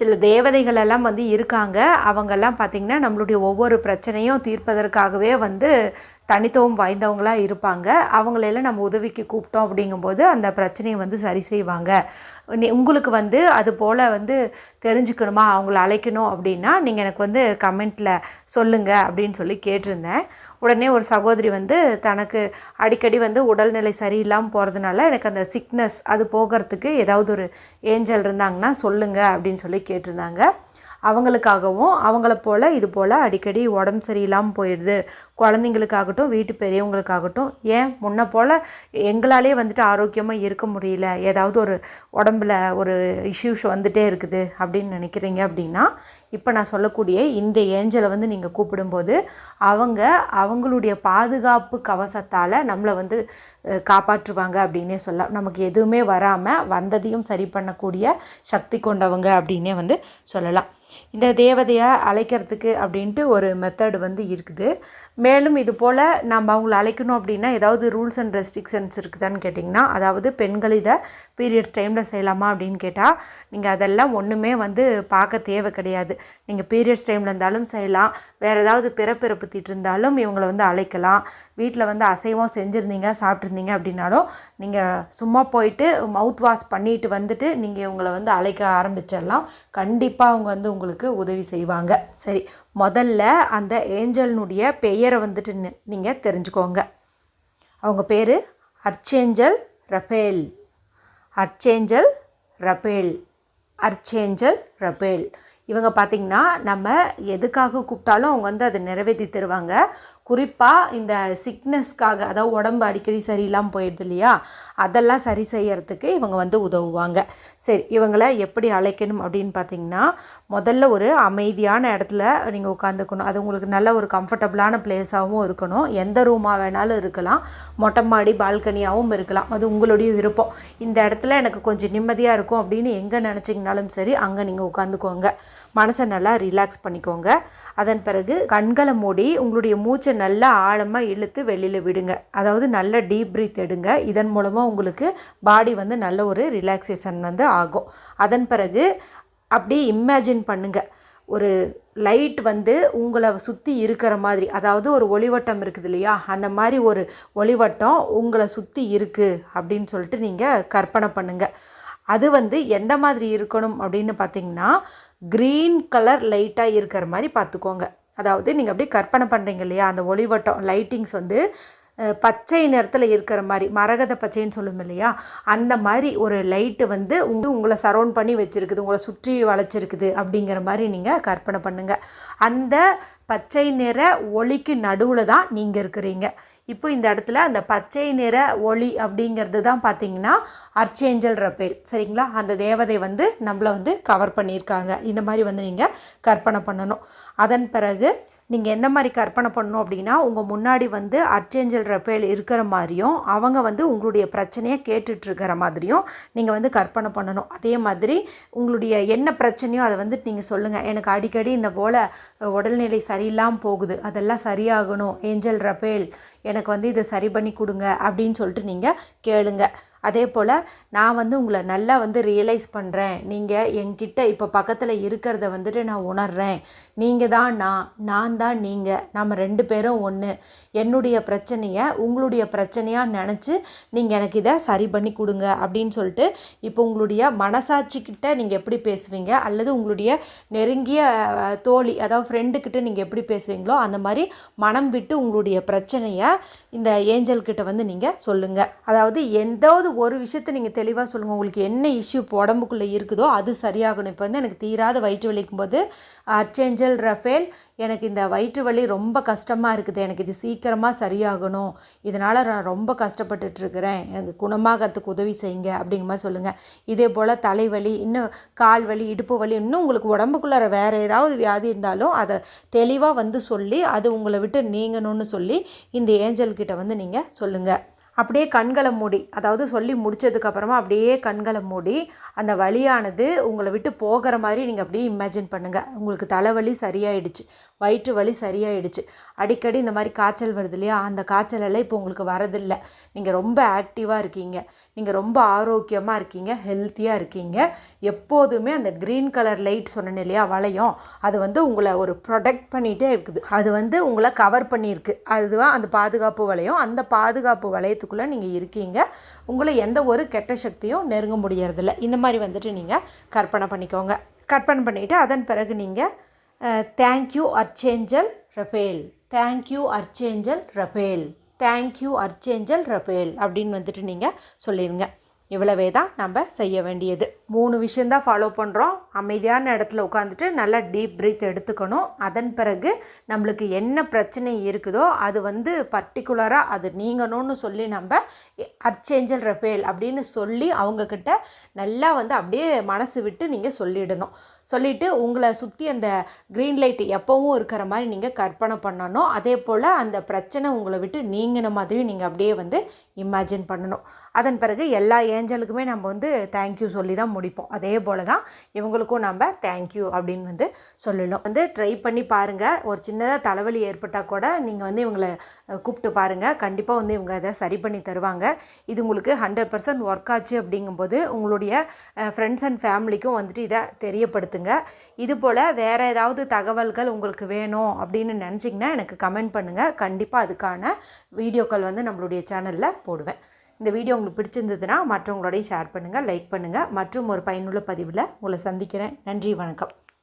சில தேவதைகள் எல்லாம் வந்து இருக்காங்க. அவங்கெல்லாம் பார்த்திங்கன்னா நம்மளுடைய ஒவ்வொரு பிரச்சனையும் தீர்ப்பதற்காகவே வந்து தனித்துவம் வாய்ந்தவங்களாக இருப்பாங்க. அவங்களெல்லாம் நம்ம உதவிக்கு கூப்பிட்டோம் அப்படிங்கும்போது அந்த பிரச்சனையை வந்து சரி செய்வாங்க. நீ- உங்களுக்கு வந்து அது போல் வந்து தெரிஞ்சுக்கணுமா? அவங்கள அழைக்கணும் அப்படின்னா நீங்கள் எனக்கு வந்து கமெண்ட்டில் சொல்லுங்கள் அப்படின்னு சொல்லி கேட்டிருந்தேன். உடனே ஒரு சகோதரி வந்து தனக்கு அடிக்கடி வந்து உடல்நிலை சரியில்லாமல் போகிறதுனால எனக்கு அந்த சிக்னஸ் அது போகிறதுக்கு ஏதாவது ஒரு ஏஞ்சல் இருந்தாங்கன்னா சொல்லுங்கள் அப்படின்னு சொல்லி கேட்டிருந்தாங்க. அவங்களுக்காகவும் அவங்கள போல் இது போல் அடிக்கடி உடம்பு சரியில்லாமல் போயிடுது குழந்தைங்களுக்காகட்டும் வீட்டு பெரியவங்களுக்காகட்டும் ஏன் முன்ன போல் எங்களாலே வந்துட்டு ஆரோக்கியமாக இருக்க முடியல ஏதாவது ஒரு உடம்புல ஒரு இஷ்யூஸ் வந்துட்டே இருக்குது அப்படின்னு நினைக்கிறீங்க அப்படின்னா இப்போ நான் சொல்லக்கூடிய இந்த ஏஞ்சலை வந்து நீங்கள் கூப்பிடும்போது அவங்க அவங்களுடைய பாதுகாப்பு கவசத்தால் நம்மளை வந்து காப்பாற்றுவாங்க அப்படின்னே சொல்லலாம் நமக்கு எதுவுமே வராமல் வந்ததையும் சரி பண்ணக்கூடிய சக்தி கொண்டவங்க அப்படின்னே வந்து சொல்லலாம். இந்த தேவதையை அழைக்கிறதுக்கு அப்படின்ட்டு ஒரு மெத்தட் வந்து இருக்குது. மேலும் இது போல் நம்ம அவங்கள அழைக்கணும் அப்படின்னா ஏதாவது ரூல்ஸ் அண்ட் ரெஸ்ட்ரிக்ஷன்ஸ் இருக்குதான்னு கேட்டிங்கன்னா அதாவது பெண்கள் இதை பீரியட்ஸ் டைமில் செய்யலாமா அப்படின்னு கேட்டால் நீங்கள் அதெல்லாம் ஒன்றுமே வந்து பார்க்க தேவை கிடையாது. நீங்கள் பீரியட்ஸ் டைமில் இருந்தாலும் செய்யலாம். வேறு ஏதாவது பிறப்பிறப்பு தீட்டு இருந்தாலும் இவங்களை வந்து அழைக்கலாம். வீட்டில் வந்து அசைவம் செஞ்சுருந்தீங்க சாப்பிட்ருந்தீங்க அப்படின்னாலும் நீங்கள் சும்மா போயிட்டு மவுத் வாஷ் பண்ணிட்டு வந்துட்டு நீங்கள் இவங்களை வந்து அழைக்க ஆரம்பிச்சிடலாம். கண்டிப்பாக அவங்க வந்து உங்களுக்கு உதவி செய்வாங்க. சரி முதல்ல அந்த ஏஞ்சல்னுடைய பெயர் வந்துட்டு நீங்கள் தெரிஞ்சுக்கோங்க. அவங்க பேர் archangel Raphael. Archangel Raphael. Archangel Raphael. இவங்க பார்த்திங்கன்னா நம்ம எதுக்காக கூப்பிட்டாலும் அவங்க வந்து அதை நிறைவேற்றி தருவாங்க. குறிப்பாக இந்த சிக்னஸ்க்காக அதாவது உடம்பு அடிக்கடி சரியில்லாமல் போயிடுது இல்லையா? அதெல்லாம் சரி செய்யறதுக்கு இவங்க வந்து உதவுவாங்க. சரி இவங்களை எப்படி அழைக்கணும் அப்படின்னு பார்த்தீங்கன்னா முதல்ல ஒரு அமைதியான இடத்துல நீங்கள் உட்காந்துக்கணும் அது உங்களுக்கு நல்ல ஒரு கம்ஃபர்டபுளான பிளேஸாகவும் இருக்கணும். எந்த ரூமாக வேணாலும் இருக்கலாம். மொட்டை மாடி பால்கனியாகவும் இருக்கலாம். அது உங்களுடைய விருப்பம். இந்த இடத்துல எனக்கு கொஞ்சம் நிம்மதியாக இருக்கும் அப்படின்னு எங்கே நினச்சிங்கனாலும் சரி அங்கே நீங்கள் உட்காந்துக்கோங்க மனசை நல்லா ரிலாக்ஸ் பண்ணிக்கோங்க. அதன் பிறகு கண்களை மூடி உங்களுடைய மூச்சை நல்லா ஆழமாக இழுத்து வெளியில் விடுங்க. அதாவது நல்ல டீப் ப்ரீத் எடுங்க. இதன் மூலமாக உங்களுக்கு பாடி வந்து நல்ல ஒரு ரிலாக்ஸேஷன் வந்து ஆகும். அதன் பிறகு அப்படியே இமேஜின் பண்ணுங்கள் ஒரு லைட் வந்து உங்களை சுற்றி இருக்கிற மாதிரி அதாவது ஒரு ஒளிவட்டம் இருக்குது இல்லையா? அந்த மாதிரி ஒரு ஒளிவட்டம் உங்களை சுற்றி இருக்குது அப்படின்னு சொல்லிட்டு நீங்கள் கற்பனை பண்ணுங்கள் அது வந்து எந்த மாதிரி இருக்கணும் அப்படின்னு பார்த்தீங்கன்னா க்ரீன் கலர் லைட்டாக இருக்கிற மாதிரி பார்த்துக்கோங்க. அதாவது நீங்கள் அப்படியே கற்பனை பண்ணுறீங்க இல்லையா? அந்த ஒளிவட்டம் லைட்டிங்ஸ் வந்து பச்சை நிறத்தில் இருக்கிற மாதிரி மரகத பச்சைன்னு சொல்லும் இல்லையா? அந்த மாதிரி ஒரு லைட்டு வந்து உங்க உங்களை சரௌண்ட் பண்ணி வச்சுருக்குது உங்களை சுற்றி வளைச்சிருக்குது அப்படிங்கிற மாதிரி நீங்கள் கற்பனை பண்ணுங்கள் அந்த பச்சை நிற ஒளிக்கு நடுவில் தான் நீங்கள் இருக்கிறீங்க. இப்போ இந்த இடத்துல அந்த பச்சை நிற ஒளி அப்படிங்கிறது தான் பார்த்தீங்கன்னா அர்ச்சேஞ்சல் ரப்பேல். சரிங்களா? அந்த தேவதை வந்து நம்மளை வந்து கவர் பண்ணியிருக்காங்க. இந்த மாதிரி வந்து நீங்கள் கற்பனை பண்ணணும். அதன் பிறகு நீங்கள் எந்த மாதிரி கற்பனை பண்ணணும் அப்படின்னா உங்கள் முன்னாடி வந்து அர்ச்சேஞ்சல் ரபேல் இருக்கிற மாதிரியும் அவங்க வந்து உங்களுடைய பிரச்சனையை கேட்டுட்ருக்கிற மாதிரியும் நீங்கள் வந்து கற்பனை பண்ணணும். அதே மாதிரி உங்களுடைய என்ன பிரச்சனையோ அதை வந்து நீங்கள் சொல்லுங்கள் எனக்கு அடிக்கடி இந்த போல் உடல்நிலை சரியில்லாமல் போகுது. அதெல்லாம் சரியாகணும். ஏஞ்சல் ரபேல் எனக்கு வந்து இதை சரி பண்ணி கொடுங்க அப்படின்னு சொல்லிட்டு நீங்கள் கேளுங்கள் அதே போல் நான் வந்து உங்களை நல்லா வந்து ரியலைஸ் பண்ணுறேன் நீங்கள் என்கிட்ட இப்போ பக்கத்தில் இருக்கிறத வந்துட்டு நான் உணர்கிறேன் நீங்கள் தான் நான் நான் தான் நீங்கள் நம்ம ரெண்டு பேரும் ஒன்று என்னுடைய பிரச்சனையை உங்களுடைய பிரச்சனையாக நினச்சி நீங்கள் எனக்கு இதை சரி பண்ணி கொடுங்க அப்படின்னு சொல்லிட்டு இப்போ உங்களுடைய மனசாட்சிக்கிட்ட நீங்கள் எப்படி பேசுவீங்க? அல்லது உங்களுடைய நெருங்கிய தோழி அதாவது ஃப்ரெண்டுக்கிட்ட நீங்கள் எப்படி பேசுவீங்களோ அந்த மாதிரி மனம் விட்டு உங்களுடைய பிரச்சனையை இந்த ஏஞ்சல்கிட்ட வந்து நீங்கள் சொல்லுங்கள் அதாவது எந்தாவது ஒரு விஷயத்தை நீங்கள் தெளிவாக சொல்லுங்கள் உங்களுக்கு என்ன இஷ்யூ இப்போ உடம்புக்குள்ளே இருக்குதோ அது சரியாகணும். இப்போ வந்து எனக்கு தீராத வயிற்று வலிக்கும் போது அர்ச்சேஞ்சல் ரஃபேல் எனக்கு இந்த வயிற்று வலி ரொம்ப கஷ்டமாக இருக்குது. எனக்கு இது சீக்கிரமாக சரியாகணும். இதனால் நான் ரொம்ப கஷ்டப்பட்டுட்டு இருக்கிறேன் எனக்கு குணமாகறதுக்கு உதவி செய்யுங்க அப்படிங்கிற மாதிரி சொல்லுங்கள் இதே போல் தலைவலி இன்னும் கால் வலி இடுப்பு வலி இன்னும் உங்களுக்கு உடம்புக்குள்ளார வேறு ஏதாவது வியாதி இருந்தாலும் அதை தெளிவாக வந்து சொல்லி அது உங்களை விட்டு நீங்கணும்னு சொல்லி இந்த ஏஞ்சல் கிட்ட வந்து நீங்கள் சொல்லுங்கள் அப்படியே கண்களை மூடி அதாவது சொல்லி முடிச்சதுக்கப்புறமா அப்படியே கண்களை மூடி அந்த வழியானது உங்களை விட்டு போகிற மாதிரி நீங்கள் அப்படியே இமேஜின் பண்ணுங்கள் உங்களுக்கு தலைவலி சரியாயிடுச்சு. வயிற்று வலி சரியாயிடுச்சு. அடிக்கடி இந்த மாதிரி காய்ச்சல் வருது இல்லையா? அந்த காய்ச்சலெல்லாம் இப்போ உங்களுக்கு வரதில்லை. நீங்கள் ரொம்ப ஆக்டிவாக இருக்கீங்க. நீங்கள் ரொம்ப ஆரோக்கியமாக இருக்கீங்க. ஹெல்த்தியாக இருக்கீங்க. எப்போதுமே அந்த க்ரீன் கலர் லைட் சொன்னேன் இல்லையா? வளையம். அது வந்து உங்களை ஒரு ப்ரொடெக்ட் பண்ணிகிட்டே இருக்குது. அது வந்து உங்களை கவர் பண்ணியிருக்கு. அதுதான் அந்த பாதுகாப்பு வளையம். அந்த பாதுகாப்பு வளையத்துக்குள்ளே நீங்கள் இருக்கீங்க. உங்களை எந்த ஒரு கெட்ட சக்தியும் நெருங்க முடியறதில்ல. இந்த மாதிரி வந்துட்டு நீங்கள் கற்பனை பண்ணிக்கோங்க. கற்பனை பண்ணிவிட்டு அதன் பிறகு நீங்கள் thank you archangel Raphael thank you archangel Raphael thank you archangel Raphael அப்படின்னு வந்துட்டு நீங்கள் சொல்லிடுங்க இவ்வளவே தான் நம்ம செய்ய வேண்டியது. மூணு விஷயந்தான் ஃபாலோ பண்ணுறோம் அமைதியான இடத்துல உட்காந்துட்டு நல்லா டீப் ப்ரீத் எடுத்துக்கணும். அதன் பிறகு நம்மளுக்கு என்ன பிரச்சனை இருக்குதோ அது வந்து பர்டிகுலராக அது நீங்கணும்னு சொல்லி நம்ம அர்ச்சேஞ்சல் ரஃபேல் அப்படின்னு சொல்லி அவங்கக்கிட்ட நல்லா வந்து அப்படியே மனசு விட்டு நீங்கள் சொல்லிடணும். சொல்லிவிட்டு உங்களை சுற்றி அந்த க்ரீன் லைட் எப்போவும் இருக்கிற மாதிரி நீங்கள் கற்பனை பண்ணணும். அதே போல் அந்த பிரச்சனை உங்களை விட்டு நீங்கின மாதிரியும் நீங்கள் அப்படியே வந்து இமேஜின் பண்ணணும். அதன் பிறகு எல்லா ஏஞ்சலுக்குமே நம்ம வந்து தேங்க்யூ சொல்லி தான் முடிப்போம். அதே போல் தான் இவங்களுக்கும் நம்ம தேங்க்யூ அப்படின்னு வந்து சொல்லணும். வந்து ட்ரை பண்ணி பாருங்கள் ஒரு சின்னதாக தலைவலி ஏற்பட்டால் கூட நீங்கள் வந்து இவங்களை கூப்பிட்டு பாருங்கள் கண்டிப்பாக வந்து இவங்க அதை சரி பண்ணி தருவாங்க. இது உங்களுக்கு ஹண்ட்ரட் பர்சன்ட் ஒர்க் ஆச்சு அப்படிங்கும்போது உங்களுடைய ஃப்ரெண்ட்ஸ் அண்ட் ஃபேமிலிக்கும் வந்துட்டு இதை தெரியப்படுத்துங்க. இது போல் வேறு ஏதாவது தகவல்கள் உங்களுக்கு வேணும் அப்படின்னு நினச்சிங்கன்னா எனக்கு கமெண்ட் பண்ணுங்கள் கண்டிப்பாக அதுக்கான வீடியோக்கள் வந்து நம்மளுடைய சேனலில் போடுவேன். இந்த வீடியோ உங்களுக்கு பிடிச்சிருந்ததுன்னா மற்றவங்களோடையும் ஷேர் பண்ணுங்கள் லைக் பண்ணுங்கள் மற்றும் ஒரு பயனுள்ள பதிவில் உங்களை சந்திக்கிறேன். நன்றி வணக்கம்.